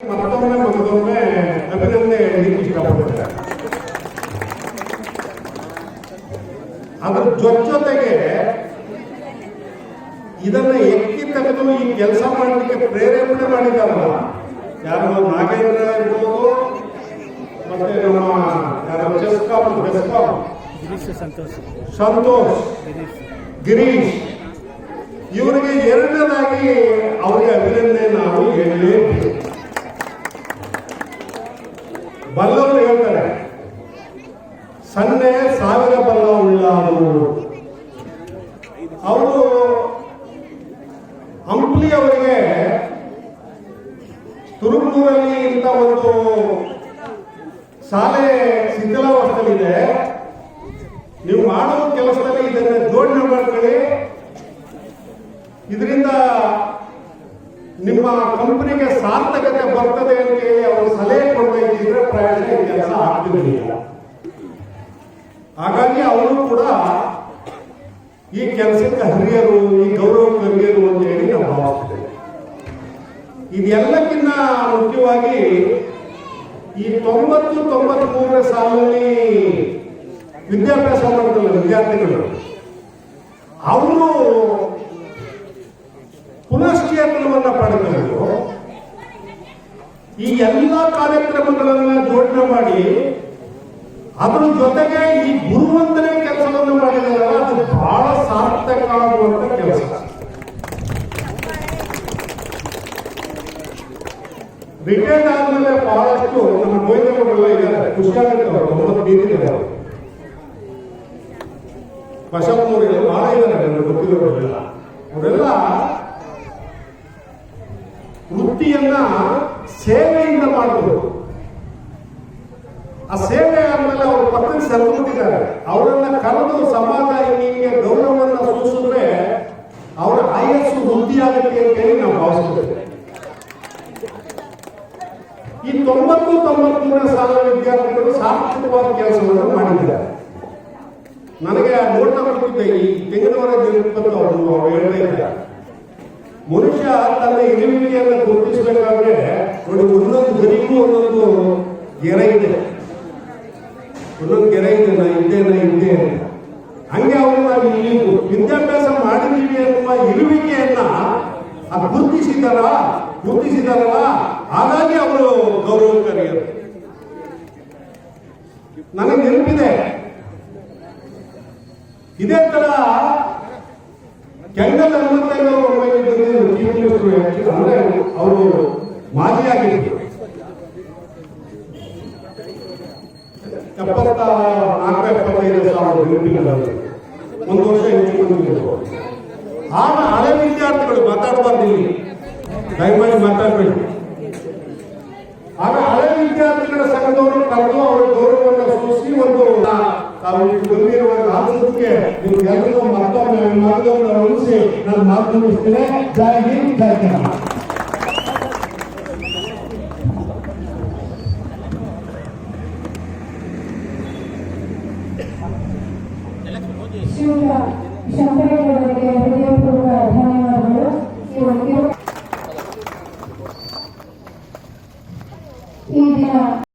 ಮತ್ತೊಮ್ಮೆ ಮತ್ತೊಮ್ಮೆ ಅಭಿನಂದನೆ ಅದ್ರ ಜೊತೆ ಜೊತೆಗೆ ಇದನ್ನ ಎತ್ತಿ ತೆಗೆದು ಈ ಕೆಲಸ ಮಾಡಲಿಕ್ಕೆ ಪ್ರೇರೇಪಣೆ ಮಾಡಿದಾರಲ್ಲ ಯಾರು ನಾಗೇಂದ್ರ ಇರ್ಬೋದು ಮತ್ತೆ ನಮ್ಮ ಯಾರು ಚೆಸ್ಕಾಮ್ ಬೆಸ್ಕಾಮ್ ಸಂತೋಷ್ ಸಂತೋಷ್ ಗಿರೀಶ್ ಇವರಿಗೆ ಎರಡನೇದಾಗಿ ಅವರಿಗೆ ಅಭಿನಂದನೆ ಸನ್ನೆ ಸಾವಿರ ಬಲ್ಲ ಉಳ್ಳಾರು ಅವರು ಹಂಪ್ಲಿ ಅವರಿಗೆ ತುರುಮೂರಲ್ಲಿ ಇಂಥ ಒಂದು ಶಾಲೆ ಶಿಥಿಲಾವಸ್ಥೆಯಲ್ಲಿದೆ. ನೀವು ಮಾಡುವ ಕೆಲಸದಲ್ಲಿ ಇದನ್ನ ಜೋಡಣೆ ಮಾಡ್ಕೊಳ್ಳಿ ಇದರಿಂದ ನಿಮ್ಮ ಕಂಪನಿಗೆ ಸಾರ್ಥಕತೆ ಬರ್ತದೆ ಅಂತ ಹೇಳಿ ಅವರು ಸಲಹೆ ಕೊಡ್ತಾ ಇದ್ರೆ ಪ್ರಾಯಶಃ ಈ ಕೆಲಸ ಆಗ್ತಿರಲಿಲ್ಲ. ಹಾಗಾಗಿ ಅವರು ಕೂಡ ಈ ಕೆಲಸಕ್ಕೆ ಹರಿಯರು, ಈ ಗೌರವಕ್ಕೆ ಹರಿಯರು ಅಂತ ಹೇಳಿ ನಾವು ಭಾವಿಸ್ತೇವೆ. ಇದೆಲ್ಲಕ್ಕಿಂತ ಮುಖ್ಯವಾಗಿ ಈ ತೊಂಬತ್ತು ತೊಂಬತ್ಮೂರನೇ ಸಾಲಿನಲ್ಲಿ ವಿದ್ಯಾಭ್ಯಾಸ ಮಾಡ್ತಾರೆ ವಿದ್ಯಾರ್ಥಿಗಳು, ಅವರು ಪುನಶ್ಚೇತನವನ್ನ ಪಡೆದು ಈ ಎಲ್ಲ ಕಾರ್ಯಕ್ರಮಗಳನ್ನ ಜೋಡಣೆ ಮಾಡಿ ಅದ್ರ ಜೊತೆಗೆ ಈ ಗುರುವಂತನೇ ಕೆಲಸವನ್ನು ಮಾಡಿದಾರಲ್ಲ ಅದು ಬಹಳ ಸಾರ್ಥಕ ಆಗುವಂತ ಕೆಲಸ. ರಿಟೈರ್ಡ್ ಆದ್ಮೇಲೆ ಬಹಳಷ್ಟು ನಮ್ಮ ಮಹಿಳೆಯರೆಲ್ಲ ಇದ್ದಾರೆ ಅವರು ಒಂಬತ್ತು ಬೀದಿದ್ದಾರೆ ಅವರು ಬಸವನವರಿಗೆ ಬಹಳ ಇದ್ದಾರೆ ನನಗೆ ಗೊತ್ತಿರೋರೆಲ್ಲ. ಅವರೆಲ್ಲ ವೃತ್ತಿಯನ್ನ ಸೇವೆಯಿಂದ ಮಾಡಬಹುದು ಆ ಸೇವೆ ಆದ್ಮೇಲೆ ಅವ್ರ ಪಕ್ಕದ ಸರಿಬಿಟ್ಟಿದ್ದಾರೆ ಅವರನ್ನ ಕರೆದು ಸಮಾಜ ಹಿಂಗೆ ಗೌರವವನ್ನು ಸೂಚಿಸಿದ್ರೆ ಅವರ ಆಯಸ್ಸು ವೃದ್ಧಿಯಾಗುತ್ತೆ ಅಂತ ಹೇಳಿ ನಾವು ಭಾವಿಸ್ತೇವೆ. ಈ ತೊಂಬತ್ತು ತೊಂಬತ್ಮೂರನೇ ಸಾವಿರ ವಿದ್ಯಾರ್ಥಿಗಳು ಸಾರ್ಥಕವಾದ ಕೆಲಸವನ್ನು ಮಾಡಿದ್ದಾರೆ. ನನಗೆ ನೋಟ ಕೊಟ್ಟಿದ್ದೆ ಈ ತೆಂಗಿನವರ ಜನಪದ ಅವರು ಅವ್ರು ಹೇಳ್ತಾ ಇದ್ದಾರೆ. ಮನುಷ್ಯ ತನ್ನ ಇರುವಿಕೆಯನ್ನು ಗುರುತಿಸಬೇಕಾದ್ರೆ ನೋಡಿ ಒಂದೊಂದು ಗರಿಗೂ ಒಂದೊಂದು ಗೆರೆ ಇದೆ. ಒಂದೊಂದು ಗೆರೆ ಇದೆ ನಾ ಇದ್ದೇನೆ. ಇದ್ದೆ ಅಂತ ಹಂಗೆ ಅವರು ನಾವು ಇಲ್ಲಿ ವಿದ್ಯಾಭ್ಯಾಸ ಮಾಡಿದೀವಿ ಅನ್ನುವ ಇರುವಿಕೆಯನ್ನ ಗುರುತಿಸಿದಾರ ಗುರುತಿಸಿದಾರಲ್ಲ ಹಾಗಾಗಿ ಅವರು ಗೌರವ ಕರೆಯರು ನನಗೆ ನೆನಪಿದೆ. ಇದೇ ತರ ಕೆಂಗಲ್ ಹನುಮಂತಯ್ಯ ಅವರು ಅಂದ್ರೆ ಅವರು ಮಾಜಿ ಆಗಿದ್ರು ನಾಲ್ಕು ಎಪ್ಪತ್ತೈದು ಸಾವಿರ ನೆನಪಿನಲ್ಲಿ ಒಂದು ವರ್ಷ ಹೆಚ್ಚು ಆಗ ಹಳೆ ವಿದ್ಯಾರ್ಥಿಗಳು ಮಾತಾಡಬಾರ್ದು ಇಲ್ಲಿ ದಯಮಾಡಿ ಮಾತಾಡ್ಬೇಡಿ. ಆಗ ಹಳೆ ವಿದ್ಯಾರ್ಥಿಗಳ ಸಂಘದವರು ಕರೆದು ಅವರ ಗೌರವವನ್ನು ಸೂಚಿಸಿ ಒಂದು ತಾವು ಇಲ್ಲಿ ಬಂದಿರುವ ಆಸಕ್ತಿಗೆ ನಿಮ್ಗೆಲ್ಲರಿಗೂ ಮತ್ತೊಮ್ಮೆ ಮಾರ್ಗವನ್ನು ಉಳಿಸಿ ನಾನು ಮಾತು ಮುಗಿಸ್ತೇನೆ ಜೈ ಹಿಂದ್ 修的小飞人。